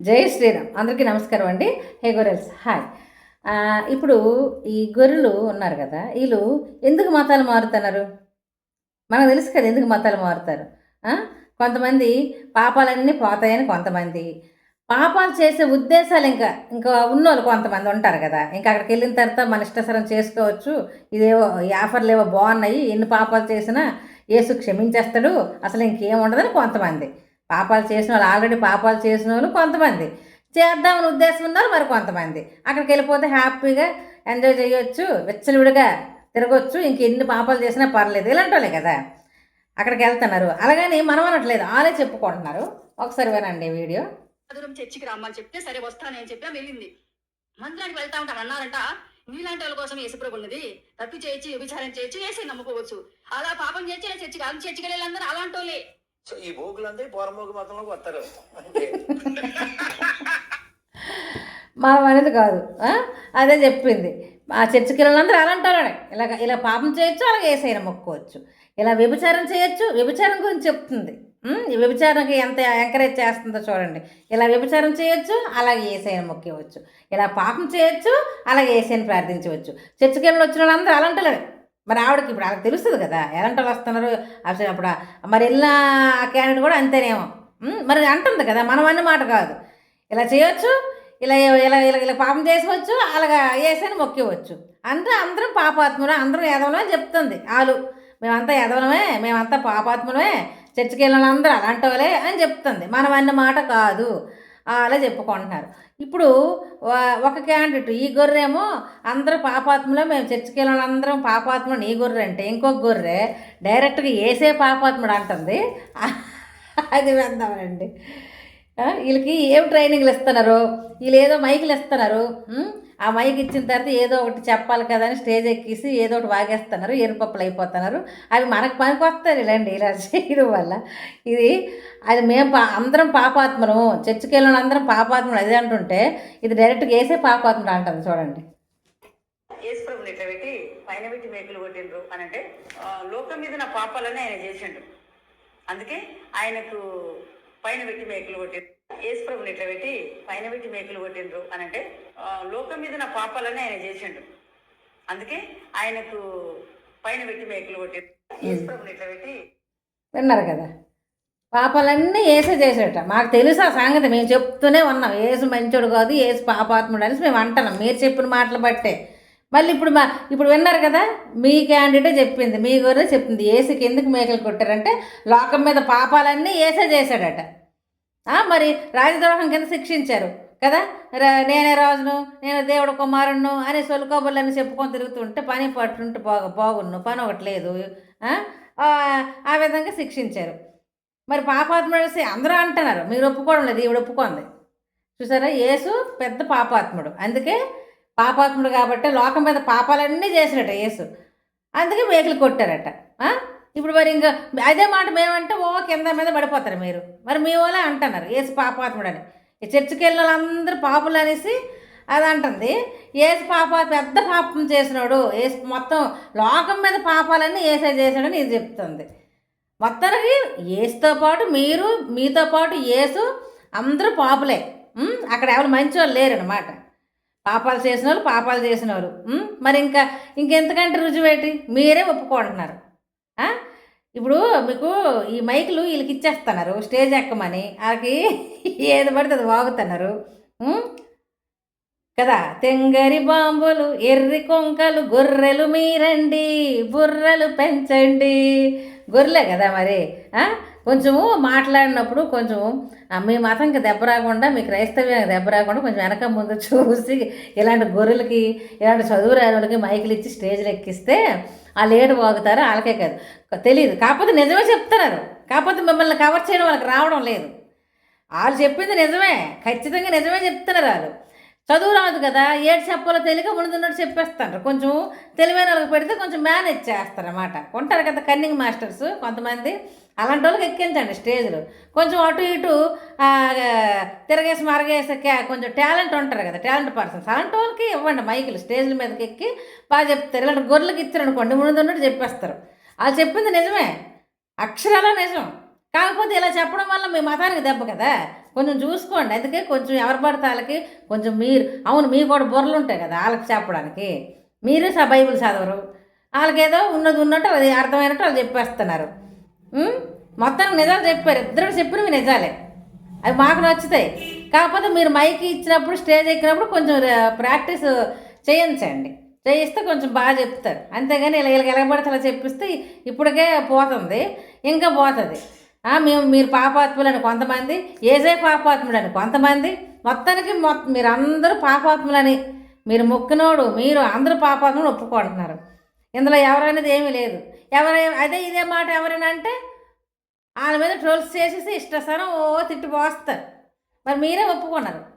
జై శ్రీరామ్. అందరికీ నమస్కారం అండి. హే గొర్రెల్స్ హాయ్. ఇప్పుడు ఈ గొర్రెలు ఉన్నారు కదా వీళ్ళు ఎందుకు మతాలు మారుతున్నారు? మనకు తెలుసు కదా ఎందుకు మతాలు మారుతారు. కొంతమంది పాపాలన్నీ పోతాయని కొంతమంది. పాపాలు చేసే ఉద్దేశాలు ఇంకా ఇంకా ఉన్నోళ్ళు కొంతమంది ఉంటారు కదా. ఇంకా అక్కడికి వెళ్ళిన తర్వాత మన ఇష్టసరం చేసుకోవచ్చు. ఇదేవో ఈ ఆఫర్లు ఏవో బాగున్నాయి. ఎన్ని పాపాలు చేసినా యేసు క్షమించేస్తాడు. అసలు ఇంకేం ఉండదని కొంతమంది. పాపాలు చేసిన వాళ్ళు ఆల్రెడీ పాపాలు చేసిన వాళ్ళు కొంతమంది. చేద్దామని ఉద్దేశం ఉన్నారు మరి కొంతమంది. అక్కడికి వెళ్ళిపోతే హ్యాపీగా ఎంజాయ్ చేయొచ్చు విచ్చలవిడిగా తిరగొచ్చు ఇంక ఎన్ని పాపాలు చేసినా పర్లేదు. ఇలాంటి వాళ్ళే కదా. అక్కడికి వెళ్తున్నారు. అలాగని మనం అనట్లేదు. వాళ్ళే చెప్పుకుంటున్నారు. ఒకసారి వినండి వీడియో. దూరం చర్చికి రమ్మని చెప్తే సరే వస్తానని చెప్పి వెళ్ళింది. మందిరానికి వెళ్తా ఉంటాను అన్నారంట. నీలాంటి వాళ్ళ కోసం యేసుప్రభు ఉన్నది. తప్పు చేయొచ్చు విచారం చేయొచ్చు వేసి నమ్ముకోవచ్చు. అలా పాపం చేసి చర్చికి వాళ్ళ చర్చికి వెళ్ళాలందరూ అలాంటి వాళ్ళే. సో ఈ భోగులందరూ పోరమోగు మతంలోకి వస్తారు. మనం అనేది కాదు. అదే చెప్పింది. ఆ చర్చికి వెళ్ళినందరూ అలాంటారనే ఇలా ఇలా పాపం చేయొచ్చు అలాగే ఏసైనా మొక్కోవచ్చు ఇలా వ్యభిచారం చేయొచ్చు వ్యభిచారం గురించి చెప్తుంది. వ్యభిచారంకి ఎంత ఎంకరేజ్ చేస్తుందో చూడండి. ఇలా వ్యభిచారం చేయొచ్చు అలాగే ఏసైనా మొక్కేవచ్చు. ఇలా పాపం చేయొచ్చు అలాగే ఏసైని ప్రార్థించవచ్చు. చర్చికి వెళ్ళి వచ్చిన వాళ్ళందరూ అలాంటలే మరి ఆవిడకి ఇప్పుడు ఆవిడకి తెలుస్తుంది కదా ఎలాంటి వాళ్ళు వస్తున్నారు? అసలు అప్పుడు మరి వెళ్ళిన క్యాండిడేట్ కూడా అంతేనేమో. మరి అంటుంది కదా మనం అన్న మాట కాదు. ఇలా చేయొచ్చు ఇలా ఇలా ఇలా ఇలా పాపం చేసుకోవచ్చు అలాగా వేసని మొక్కివచ్చు అంటే అందరం పాపాత్ములు అందరం ఎదవలం అని చెప్తుంది వాళ్ళు మేమంతా ఎదవలమే మేమంతా పాపాత్ములమే చర్చికి వెళ్ళిన అందరూ అలాంటి వాళ్ళే అని చెప్తుంది. మనం అన్న మాట కాదు. అలా చెప్పుకుంటున్నారు. ఇప్పుడు ఒక క్యాండిడేట్ ఈ గొర్రెమో అందరూ పాపాత్మలో మేము చర్చికి వెళ్ళిన అందరం పాపాత్ముడు నీ గొర్రె అంటే ఇంకొక గొర్రె డైరెక్ట్గా ఏసే పాపాత్ముడు అంటుంది. అది వెళ్దామండి వీళ్ళకి ఏం ట్రైనింగ్లు ఇస్తున్నారు? వీళ్ళు ఏదో మైకులు ఇస్తున్నారు. ఆ మైక్ ఇచ్చిన తర్వాత ఏదో ఒకటి చెప్పాలి కదా అని స్టేజ్ ఎక్కిసి ఏదో ఒకటి వాగేస్తున్నారు. ఎరుపప్పులు అయిపోతున్నారు. అవి మనకు పనికి వస్తారు ఇలాంటి ఇలా చేయడం వల్ల. ఇది అది మేము పా అందరం పాపాత్మను చర్చికి వెళ్ళిన అందరం పాపాత్మలు. అదే అంటుంటే ఇది డైరెక్ట్గా వేసే పాపాత్ముడు అంటుంది చూడండి. యేసుప్రభుని ఇట్లా పెట్టి పైన పెట్టి మేకులు కొట్టిండ్రు అని అంటే లోకం మీద నా పాపాలని ఆయన చేసిండు. అందుకే ఆయనకు పైన పెట్టి మేకులు కొట్టిండ్రు యేసుప్రభుని ఇట్లా పెట్టి? పైన పెట్టి మేకులు కొట్టిండ్రు అని అంటే లోకం మీద నా పాపాలని ఆయన చేసిండు. అందుకే ఆయనకు పైన పెట్టి మేకులు కొట్టిండ్రు యేసుప్రభుని ఇట్లా పెట్టి? విన్నారు కదా? పాపాలన్నీ ఏసే చేసేట. మాకు తెలుసు ఆ సంగతి. మేము చెప్తూనే ఉన్నాం. ఏసు మంచోడు కాదు ఏసు పాపాత్ముడు అనేసి మేము అంటున్నాం. మీరు చెప్పిన మాటలు బట్టే. మళ్ళీ ఇప్పుడు మా ఇప్పుడు విన్నారు కదా మీ క్యాండిడేట్ చెప్పింది మీ గురే చెప్పింది ఏసుకి ఎందుకు మేకలు కొట్టారంటే లోకం మీద పాపాలన్నీ ఏసే చేశాడట. మరి రాజద్రోహం కింద శిక్షించారు కదా? రా- నేనే రాజును నేను దేవుడు కుమారుణ్ణు అని సొలుకోబుల్లని చెప్పుకొని తిరుగుతుంటే పని పట్టుంటే బాగు బాగున్ను పని ఒకటి లేదు. ఆ? విధంగా శిక్షించారు. మరి పాపాత్ముడు అందరూ అంటున్నారు మీరు ఒప్పుకోవడం లేదు ఈవిడ ఒప్పుకోండి చూసారా? యేసు పెద్ద పాపాత్ముడు. అందుకే పాపాత్ముడు కాబట్టి లోకం మీద పాపాలన్నీ చేసినట యేసు. అందుకే మేకలు కొట్టారట. ఇప్పుడు మరి ఇంకా అదే మాట మేమంటే ఓ కింద మీద పడిపోతారు మీరు. మరి మీ వాళ్ళే అంటున్నారు ఏసు పాపాత్ముడు అని ఈ చర్చికి వెళ్ళిన వాళ్ళందరూ పాపులు అనేసి అది అంటుంది. ఏసు పాప పెద్ద పాపం చేసినాడు. ఏసు మొత్తం లోకం మీద పాపాలన్నీ ఏసే చేశాడని ఇది చెప్తుంది. మొత్తానికి ఏసుతో పాటు మీరు మీతో పాటు ఏసు అందరూ పాపులే. అక్కడ ఎవరు మంచి వాళ్ళు లేరనమాట పాపాలు చేసిన వాళ్ళు పాపాలు చేసిన వాళ్ళు మరి ఇంకా ఇంకెంతకంటే రుజువేటి మీరే ఒప్పుకుంటున్నారు. ఇప్పుడు మీకు ఈ మైకులు వీళ్ళకి ఇచ్చేస్తున్నారు. స్టేజ్ ఎక్కమని వాళ్ళకి ఏది పడితే అది వాగుతున్నారు. కదా? తెంగరి బాంబులు ఎర్రి కొంకలు గొర్రెలు మీరండి బుర్రలు పెంచండి. గొర్రెలే కదా మరి కొంచెము మాట్లాడినప్పుడు కొంచెం మీ మతంకి దెబ్బ రాకుండా మీ క్రైస్తవ్యానికి దెబ్బ రాకుండా కొంచెం వెనక ముందు చూసి ఇలాంటి గొర్రెలకి ఇలాంటి చదువు రాని వాళ్ళకి మైకులు ఇచ్చి స్టేజ్లు ఎక్కిస్తే వాళ్ళు ఏడు వాగుతారు వాళ్ళకే కాదు. తెలియదు కాకపోతే నిజమే చెప్తున్నారు. కాకపోతే మిమ్మల్ని కవర్ చేయడం వాళ్ళకి రావడం లేదు. వాళ్ళు చెప్పింది నిజమే. ఖచ్చితంగా నిజమే చెప్తున్నారు వాళ్ళు. చదువు రాదు కదా. ఏడు చెప్పాలో తెలియక ముందున్నట్టు చెప్పేస్తారు. కొంచెం తెలివైన వాళ్ళకి పెడితే కొంచెం మేనేజ్ చేస్తారన్నమాట. ఉంటారు కదా కన్నింగ్ మాస్టర్స్ కొంతమంది. అలాంటి వాళ్ళకి ఎక్కించండి స్టేజ్లో. కొంచెం అటు ఇటు తిరగేసి మరగేసి కొంచెం టాలెంట్ ఉంటారు కదా టాలెంట్ పర్సన్స్. అలాంటి వాళ్ళకి ఇవ్వండి మైకులు స్టేజ్ల మీదకి ఎక్కి బాగా చెప్తారు. ఇలాంటి గొర్రెలకి ఇచ్చారు అనుకోండి ముందున్నట్టు చెప్పేస్తారు. వాళ్ళు చెప్పింది నిజమే. అక్షరాల నిజం. కాకపోతే ఇలా చెప్పడం వల్ల మీ మతానికి దెబ్బ కదా. కొంచెం చూసుకోండి. అందుకే కొంచెం ఎవరు పడితే వాళ్ళకి కొంచెం మీరు అవును మీకు కూడా బుర్రలు ఉంటాయి కదా వాళ్ళకి చెప్పడానికి. మీరు స బైబిల్ చదవరు. వాళ్ళకేదో ఉన్నది ఉన్నట్టు అది అర్థమైనట్టు వాళ్ళు చెప్పేస్తున్నారు. మొత్తం నిజాలు చెప్పారు. ఇద్దరు చెప్పినవి నిజాలే. అవి మాకు నచ్చుతాయి. కాకపోతే మీరు మైక్ ఇచ్చినప్పుడు స్టేజ్ ఎక్కినప్పుడు కొంచెం ప్రాక్టీస్ చేయించండి చేయిస్తే కొంచెం బాగా చెప్తారు. అంతేగాని ఇలా ఇలా ఎలగబడితే అలా చెప్పిస్తే ఇప్పటికే పోతుంది. ఇంకా పోతుంది. మేము మీరు పాపాత్ములని కొంతమంది ఏజే పాపాత్ములని కొంతమంది మొత్తానికి మొత్తం మీరు అందరూ పాపాత్ములని. మీరు మొక్కినోడు మీరు అందరూ పాపాత్ములు ఒప్పుకుంటున్నారు. ఇందులో ఎవరనేది ఏమీ లేదు. ఎవరు అదే ఇదే మాట ఎవరైనా అంటే వాళ్ళ మీద ట్రోల్స్ చేసేసి ఇష్టస్థానం ఓ తిట్టి పోస్తారు. మరి మీరే ఒప్పుకున్నారు.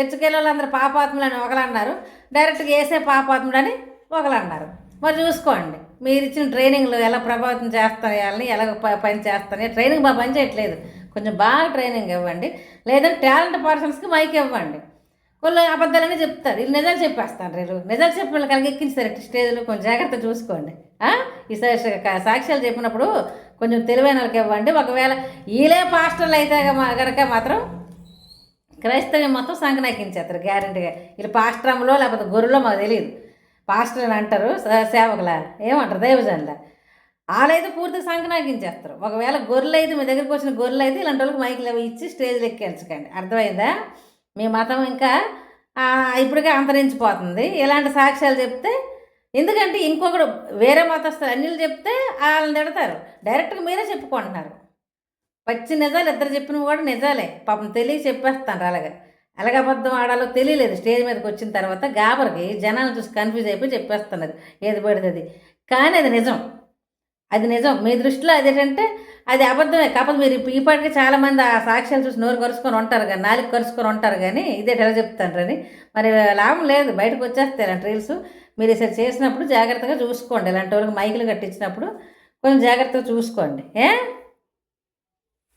చర్చికి వెళ్ళే పాపాత్ములని ఒకలన్నారు డైరెక్ట్గా వేసే పాపాత్ముడని ఒకలన్నారు మరి చూసుకోండి. మీరు ఇచ్చిన ట్రైనింగ్లు ఎలా ప్రభావితం చేస్తాయి వాళ్ళని ఎలా ప- పని చేస్తాయి? ట్రైనింగ్ బాగా పని చేయట్లేదు. కొంచెం బాగా ట్రైనింగ్ ఇవ్వండి. లేదంటే టాలెంట్ పర్సన్స్కి మైక్ ఇవ్వండి. వాళ్ళు అబద్ధాలని చెప్తారు. వీళ్ళు నిజాలు చెప్పేస్తాను వీళ్ళు నిజాలు చెప్పిన వాళ్ళు కలిగి ఎక్కించారు స్టేజ్లో కొంచెం జాగ్రత్త చూసుకోండి. ఈ సాక్ష్యాలు చెప్పినప్పుడు కొంచెం తెలివైన వాళ్ళకి ఇవ్వండి. ఒకవేళ వీళ్ళే పాస్టర్లు అయితే కనుక మాత్రం క్రైస్తవ్యం మొత్తం సంకనాకించేస్తారు గ్యారంటీగా. వీళ్ళు పాస్టరములో లేకపోతే గొర్రెలో మాకు తెలియదు. పాస్టర్ అని అంటారు సేవకుల. ఏమంటారు? దైవజనుల. వాళ్ళైతే పూర్తిగా సంకనాకించేస్తారు. ఒకవేళ గొర్రెలు అయితే మీ దగ్గరికి వచ్చిన గొర్రెలు అయితే ఇలాంటి వాళ్ళకి మైకులు అవి ఇచ్చి స్టేజ్లు ఎక్కించకండి అర్థమైందా? మీ మతం ఇంకా ఇప్పటికే అంతరించిపోతుంది. ఇలాంటి సాక్ష్యాలు చెప్తే ఎందుకంటే ఇంకొకడు వేరే మతస్థులు అన్నిలు చెప్తే వాళ్ళని తిడతారు. డైరెక్ట్గా మీరే చెప్పుకుంటున్నారు. పచ్చి నిజాలు ఇద్దరు చెప్పినవి కూడా నిజాలే. పాపం తెలియ చెప్పేస్తాను అలాగే ఎలాగ అబద్ధం ఆడాలో తెలియలేదు. స్టేజ్ మీదకి వచ్చిన తర్వాత గాబరికి జనాలు చూసి కన్ఫ్యూజ్ అయిపోయి చెప్పేస్తున్నారు. ఏది పడితే అది. కానీ అది నిజం. అది నిజం. మీ దృష్టిలో అదేంటంటే అది అబద్ధమే. కాకపోతే మీరు ఇప్పటికే ఈ చాలామంది ఆ సాక్ష్యాలు చూసి నోరు కరుచుకొని ఉంటారు కానీ నాలుగు కరుచుకొని ఉంటారు కానీ ఇదే ఎలా చెప్తాను మరి లాభం లేదు. బయటకు వచ్చేస్తాయి ఇలాంటి రీల్స్. మీరు ఈసారి చేసినప్పుడు జాగ్రత్తగా చూసుకోండి. ఇలాంటి వాళ్ళకి మైకులు కట్టించినప్పుడు కొంచెం జాగ్రత్తగా చూసుకోండి. ఏ?